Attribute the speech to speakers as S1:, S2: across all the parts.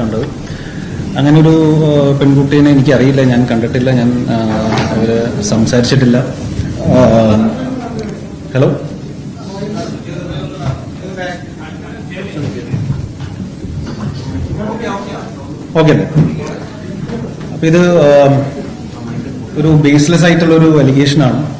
S1: കണ്ടത്. അങ്ങനെ ഒരു പെൺകുട്ടീനെ എനിക്കറിയില്ല. ഞാൻ കണ്ടിട്ടില്ല. ഞാൻ അവർ സംസാരിച്ചിട്ടില്ല. ഹലോ? ഓക്കെ. അപ്പൊ ഇത് ഒരു ബേസ്ലെസ് ആയിട്ടുള്ള ഒരു അലിഗേഷൻ ആണ്.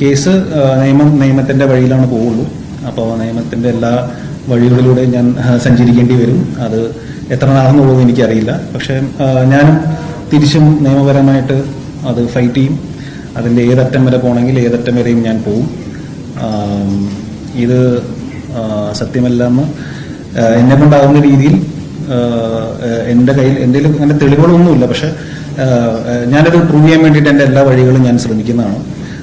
S1: കേസ് നിയമം നിയമത്തിന്റെ വഴിയിലാണ് പോവുള്ളൂ. അപ്പോൾ നിയമത്തിന്റെ എല്ലാ വഴികളിലൂടെ ഞാൻ സഞ്ചരിക്കേണ്ടി വരും. അത് എത്ര നാളെന്നുള്ളത് എനിക്കറിയില്ല. പക്ഷേ ഞാൻ തിരിച്ചും നിയമപരമായിട്ട് അത് ഫൈറ്റ് ചെയ്യും. അതിന്റെ ഏതറ്റം വരെ പോകണമെങ്കിൽ ഏതറ്റം വരെയും ഞാൻ പോവും. ഇത് സത്യമല്ലെന്ന് എന്നെ കൊണ്ടാകുന്ന രീതിയിൽ എന്റെ കയ്യിൽ എന്തെങ്കിലും അങ്ങനെ തെളിവുകളൊന്നുമില്ല. പക്ഷെ ഞാനത് പ്രൂവ് ചെയ്യാൻ വേണ്ടിയിട്ട് എന്റെ എല്ലാ വഴികളും ഞാൻ ശ്രമിക്കുന്നതാണ്.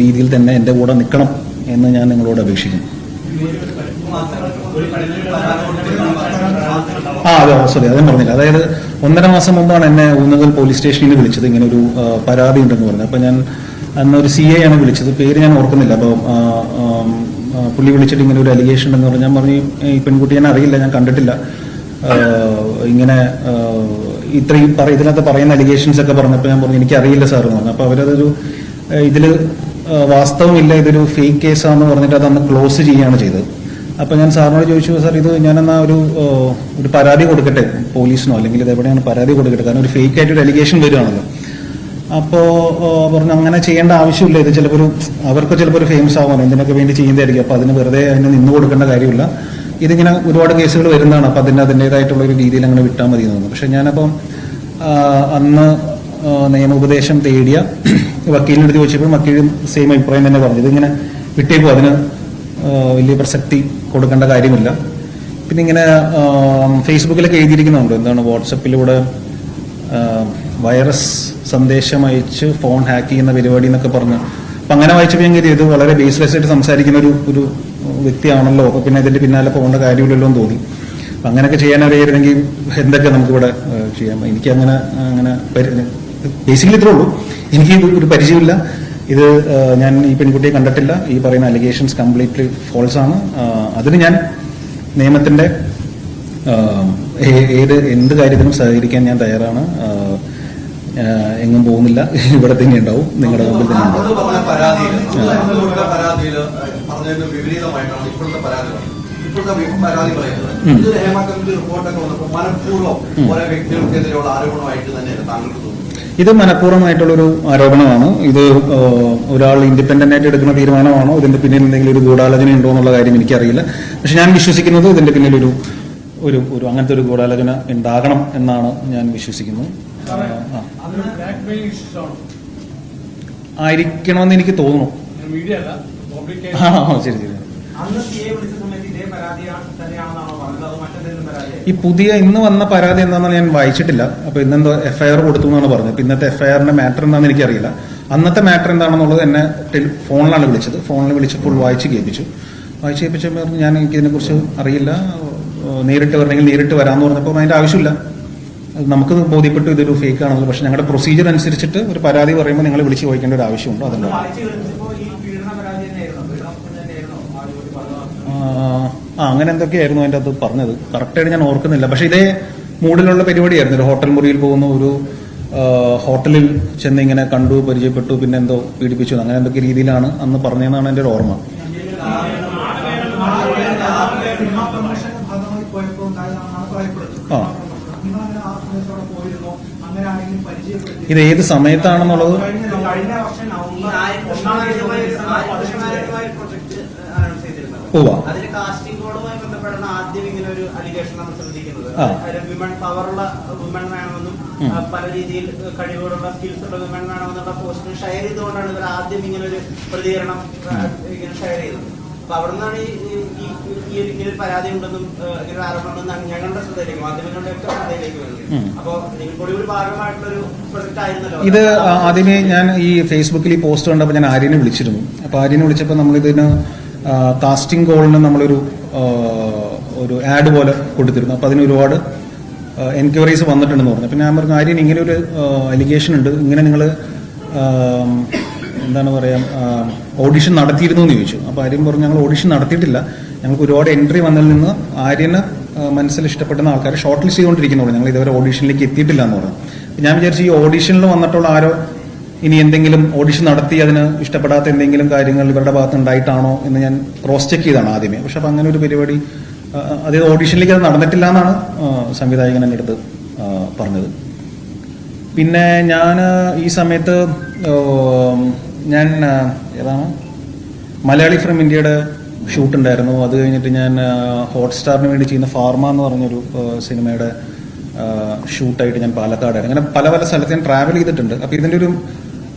S1: രീതിയിൽ തന്നെ എന്റെ കൂടെ നിൽക്കണം എന്ന് ഞാൻ നിങ്ങളോട് അപേക്ഷിക്കുന്നു. ആ അതെ സോറി അതേ പറഞ്ഞില്ല. അതായത് ഒന്നര മാസം മുമ്പാണ് എന്നെ ഊന്നുകൽ പോലീസ് സ്റ്റേഷനിൽ വിളിച്ചത്. ഇങ്ങനെ ഒരു പരാതി ഉണ്ടെന്ന് പറഞ്ഞു. അപ്പൊ ഞാൻ അന്ന് ഒരു സി ഐ ആണ് വിളിച്ചത്. പേര് ഞാൻ ഓർക്കുന്നില്ല. അപ്പോൾ പുള്ളി വിളിച്ചിട്ട് ഇങ്ങനെ ഒരു അലിഗേഷൻ ഉണ്ടെന്ന് പറഞ്ഞു. ഞാൻ പറഞ്ഞു ഈ പെൺകുട്ടി ഞാൻ അറിയില്ല ഞാൻ കണ്ടിട്ടില്ല. ഇങ്ങനെ ഇത്രയും പറ ഇതിനകത്ത് പറയുന്ന അലിഗേഷൻസ് ഒക്കെ പറഞ്ഞപ്പോൾ ഞാൻ പറഞ്ഞു എനിക്ക് അറിയില്ല സാർ എന്ന് പറഞ്ഞു. അപ്പൊ അവരതൊരു ആ, ഇതിൽ വാസ്തവമില്ല ഇതൊരു ഫേക്ക് കേസാന്ന് പറഞ്ഞിട്ട് അത് അന്ന് ക്ലോസ് ചെയ്യുകയാണ് ചെയ്തത്. അപ്പൊ ഞാൻ സാറിനോട് ചോദിച്ചു സാർ ഇത് ഞാനെന്നാ ഒരു ഒരു പരാതി കൊടുക്കട്ടെ പോലീസിനോ? അല്ലെങ്കിൽ ഇത് എവിടെയാണ് പരാതി കൊടുക്കട്ടെ? കാരണം ഒരു ഫേക്ക് ആയിട്ട് ഒരു അലിഗേഷൻ വരുവാണല്ലോ. അപ്പോ പറഞ്ഞു അങ്ങനെ ചെയ്യേണ്ട ആവശ്യമില്ല. ഇത് ചിലപ്പോൾ ഒരു അവർക്ക് ചിലപ്പോൾ ഒരു ഫേമസ് ആവാൻ എന്തിനൊക്കെ വേണ്ടി ചെയ്യുന്നതായിരിക്കും. അപ്പോൾ അതിന് വെറുതെ അതിന് നിന്ന് കൊടുക്കേണ്ട കാര്യമില്ല. ഇതിങ്ങനെ ഒരുപാട് കേസുകൾ വരുന്നതാണ്. അപ്പോൾ അതിന് അതിന്റെതായിട്ടുള്ള ഒരു രീതിയിൽ അങ്ങനെ വിട്ടാൽ മതി എന്ന് തോന്നുന്നു. പക്ഷെ ഞാനപ്പം അന്ന് നിയമോപദേശം തേടിയ വക്കീലിനെടുത്ത് ചോദിച്ചപ്പോൾ വക്കീലും സെയിം അഭിപ്രായം തന്നെ പറഞ്ഞു. ഇതിങ്ങനെ വിട്ടേക്കും അതിന് വലിയ പ്രസക്തി കൊടുക്കേണ്ട കാര്യമില്ല. പിന്നെ ഇങ്ങനെ ഫേസ്ബുക്കിലൊക്കെ എഴുതിയിരിക്കുന്നുണ്ട്. എന്താണ് വാട്സപ്പിലൂടെ വൈറസ് സന്ദേശം അയച്ച് ഫോൺ ഹാക്ക് ചെയ്യുന്ന പരിപാടി എന്നൊക്കെ പറഞ്ഞ്. അപ്പൊ അങ്ങനെ വായിച്ചപ്പോൾ ഞാൻ കരുതി ഇത് വളരെ ബേസ്ലെസ് ആയിട്ട് സംസാരിക്കുന്ന ഒരു ഒരു വ്യക്തിയാണല്ലോ. അപ്പൊ പിന്നെ ഇതിന്റെ പിന്നാലെ പോകേണ്ട കാര്യമില്ലല്ലോ എന്ന് തോന്നി. അപ്പൊ അങ്ങനെയൊക്കെ ചെയ്യാൻ അറിയായിരുന്നെങ്കിൽ എന്തൊക്കെ നമുക്കിവിടെ ചെയ്യാം. എനിക്ക് അങ്ങനെ അങ്ങനെ ബേസിക്കലി ഇത്രേ ഉള്ളൂ. എനിക്ക് ഒരു പരിചയമില്ല. ഇത് ഞാൻ ഈ പെൺകുട്ടിയെ കണ്ടിട്ടില്ല. ഈ പറയുന്ന അലിഗേഷൻസ് കംപ്ലീറ്റ്ലി ഫോൾസ് ആണ്. അതിന് ഞാൻ നിയമത്തിന്റെ ഏത് എന്ത് കാര്യത്തിനും സഹകരിക്കാൻ ഞാൻ തയ്യാറാണ്. എങ്ങും പോകുന്നില്ല. ഇവിടെ തന്നെ ഉണ്ടാവും. നിങ്ങളുടെ മുമ്പിൽ തന്നെ ഉണ്ടാവും.
S2: അന്ന് പറഞ്ഞ പരാതിയിൽ അന്നത്തെ പരാതിയിൽ പറഞ്ഞതിന് വിപരീതമായിട്ടാണ് ഇപ്പോഴത്തെ പരാതി പറയുന്നത്. ഇപ്പോഴത്തെ വി- പരാതി പറയുന്നത്. ഇതൊരു ഹേമ കമ്മിറ്റി റിപ്പോർട്ടൊക്കെ വന്നപ്പോൾ
S1: മനഃപൂർവം
S2: ഓരോ വ്യക്തികൾക്കെതിരെയുള്ള ആരോപണമായിട്ട് തന്നെയാണ് താങ്കൾക്ക് തോന്നുന്നത്.
S1: ഇത് മനഃപൂർവമായിട്ടുള്ളൊരു ആരോപണമാണ്. ഇത് ഒരാൾ ഇൻഡിപെൻഡന്റ് ആയിട്ട് എടുക്കുന്ന തീരുമാനമാണോ? ഇതിന്റെ പിന്നിൽ എന്തെങ്കിലും ഒരു ഗൂഢാലോചന ഉണ്ടോ എന്നുള്ള കാര്യം എനിക്കറിയില്ല. പക്ഷെ ഞാൻ വിശ്വസിക്കുന്നത് ഇതിന്റെ പിന്നിൽ ഒരു ഒരു ഒരു അങ്ങനത്തെ ഒരു ഗൂഢാലോചന ഉണ്ടാകണം എന്നാണ് ഞാൻ വിശ്വസിക്കുന്നത് ആയിരിക്കണമെന്ന് എനിക്ക് തോന്നുന്നു. ആ, ശരി ശരി. ഈ പുതിയ ഇന്ന് വന്ന പരാതി എന്താണെന്ന് ഞാൻ വായിച്ചിട്ടില്ല. അപ്പൊ ഇന്നെന്തോ എഫ്ഐആർ കൊടുത്തു എന്നാണ് പറഞ്ഞത്. അപ്പൊ ഇന്നത്തെ എഫ്ഐആറിന്റെ മാറ്റർ എന്താണെന്ന് എനിക്കറിയില്ല. അന്നത്തെ മാറ്റർ എന്താണെന്നുള്ളത് എന്നെ ഫോണിലാണ് വിളിച്ചത്. ഫോണിൽ വിളിച്ചപ്പോൾ വായിച്ച് കേൾപ്പിച്ചു. വായിച്ച് കേൾപ്പിച്ചപ്പോൾ പറഞ്ഞു ഞാൻ എനിക്ക് ഇതിനെക്കുറിച്ച് അറിയില്ല. നേരിട്ട് വരണമെങ്കിൽ നേരിട്ട് വരാമെന്ന് പറഞ്ഞപ്പോൾ അതിന്റെ ആവശ്യമില്ല. നമുക്ക് ബോധ്യപ്പെട്ടു ഇതൊരു ഫേക്ക് ആണെന്നുള്ളത് പക്ഷെ ഞങ്ങളുടെ പ്രൊസീജിയർ അനുസരിച്ചിട്ട് ഒരു പരാതി പറയുമ്പോൾ നിങ്ങൾ വിളിച്ച് ചോദിക്കേണ്ട ഒരു ആവശ്യമുണ്ട്.
S3: അതല്ല
S1: അതുകൊണ്ട്
S3: വായിച്ചു കേൾപ്പിച്ചപ്പോൾ ഈ പീഡന പരാതി തന്നെയായിരുന്നു പീഡനം തന്നെയായിരുന്നു ആ ജോലി പറഞ്ഞത്
S1: ആ അങ്ങനെ എന്തൊക്കെയായിരുന്നു അതിന്റെ അത് പറഞ്ഞത്? കറക്റ്റായിട്ട് ഞാൻ ഓർക്കുന്നില്ല. പക്ഷെ ഇതേ മൂഡിലുള്ള പരിപാടിയായിരുന്നു. ഒരു ഹോട്ടൽ മുറിയിൽ പോകുന്ന ഒരു ഹോട്ടലിൽ ചെന്ന് ഇങ്ങനെ കണ്ടു പരിചയപ്പെട്ടു പിന്നെ എന്തോ പീഡിപ്പിച്ചു. അങ്ങനെ എന്തൊക്കെ രീതിയിലാണ് അന്ന് പറഞ്ഞതെന്നാണ് എന്റെ ഒരു ഓർമ്മ. ആ. ഇത് ഏത് സമയത്താണെന്നുള്ളത്
S3: നവംബർ ഒന്നാം തീയതി മുതൽ
S4: പ്രൊജക്ട് കാസ്റ്റിംഗ് കോഡുമായി ആദ്യം ഇങ്ങനെ ഒരു അലിഗേഷൻ നമ്മൾ ശ്രദ്ധിക്കുന്നത്. വിമൺ പവറുള്ള വിമൺ വേണമെന്നും
S1: ഉം.
S4: പല രീതിയിൽ കഴിവുകളുള്ള സ്കിൽസ് ഉള്ള വിമൺ വേണമെന്നുള്ള പോസ്റ്റ് ഷെയർ ചെയ്തുകൊണ്ടാണ് ഇവർ ആദ്യം ഇങ്ങനെ ഒരു പ്രതികരണം ഇങ്ങനെ ഷെയർ ചെയ്തത് അപ്പൊ അവിടെ നിന്നാണ് ഈ ഒരു ഇങ്ങനെ പരാതി ഉണ്ടെന്നും ആ, ഇങ്ങനെ ഒരു ആരോപണം ഉണ്ടെന്നും ഞങ്ങളുടെ ശ്രദ്ധയിലേക്ക് മാധ്യമങ്ങളുടെ ഒക്കെ ശ്രദ്ധയിലേക്ക് വരുന്നത്. അപ്പൊ നിങ്ങൾ കൂടി ഒരു ഭാഗമായിട്ടുള്ള ഒരു പ്രൊജക്ട് ആയിരുന്നല്ലോ.
S1: ഇത് ആദ്യമേ ഞാൻ ഈ ഫേസ്ബുക്കിൽ ഈ പോസ്റ്റ് കണ്ടപ്പോൾ ഞാൻ ആര്യനെ വിളിച്ചിരുന്നു. അപ്പൊ ആര്യനെ വിളിച്ചപ്പോൾ നമ്മൾ ഇതിന് കാസ്റ്റിംഗ് കോളിന് നമ്മളൊരു ഒരു ആഡ് പോലെ കൊടുത്തിരുന്നു. അപ്പോൾ അതിന് ഒരുപാട് എൻക്വയറീസ് വന്നിട്ടുണ്ടെന്ന് പറഞ്ഞു. അപ്പോൾ ഞാൻ പറഞ്ഞു ആര്യൻ ഇങ്ങനെ ഒരു അലിഗേഷൻ ഉണ്ട്. ഇങ്ങനെ നിങ്ങൾ എന്താണ് പറയാ ഓഡിഷൻ നടത്തിയിരുന്നു എന്ന് ചോദിച്ചു. അപ്പോൾ ആര്യൻ പറഞ്ഞു ഞങ്ങൾ ഓഡിഷൻ നടത്തിയിട്ടില്ല. ഞങ്ങൾക്ക് ഒരുപാട് എൻട്രി വന്നതിൽ നിന്ന് ആര്യന് മനസ്സിൽ ഇഷ്ടപ്പെടുന്ന ആൾക്കാരെ ഷോർട്ട് ലിസ്റ്റ് ചെയ്തുകൊണ്ടിരിക്കുന്നുള്ളൂ ഞങ്ങൾ ഇതുവരെ ഓഡിഷനിലേക്ക് എത്തിയിട്ടില്ല എന്ന് പറഞ്ഞു. ഞാൻ വിചാരിച്ചു ഈ ഓഡിഷനിൽ വന്നിട്ടുള്ള ആരോ ഇനി എന്തെങ്കിലും ഓഡിഷൻ നടത്തി അതിന് ഇഷ്ടപ്പെടാത്ത എന്തെങ്കിലും കാര്യങ്ങൾ ഇവരുടെ ഭാഗത്ത് ഉണ്ടായിട്ടാണോ എന്ന് ഞാൻ ക്രോസ് ചെക്ക് ചെയ്താണ് ആദ്യമേ. പക്ഷെ അപ്പം അങ്ങനെ ഒരു പരിപാടി അതായത് ഓഡിഷനിലേക്ക് അത് നടന്നിട്ടില്ല എന്നാണ് സംവിധായകൻ എന്റെ അടുത്ത് പറഞ്ഞത്. പിന്നെ ഞാൻ ഈ സമയത്ത് ഞാൻ ഏതാണ്? മലയാളി ഫ്രം ഇന്ത്യയുടെ ഷൂട്ട് ഉണ്ടായിരുന്നു. അത് കഴിഞ്ഞിട്ട് ഞാൻ ഹോട്ട്സ്റ്റാറിന് വേണ്ടി ചെയ്യുന്ന ഫാർമ എന്ന് പറഞ്ഞൊരു സിനിമയുടെ ഷൂട്ടായിട്ട് ഞാൻ പാലക്കാടായിരുന്നു. അങ്ങനെ പല പല സ്ഥലത്ത് ഞാൻ ട്രാവൽ ചെയ്തിട്ടുണ്ട്. അപ്പോൾ ഇതിന്റെ ഒരു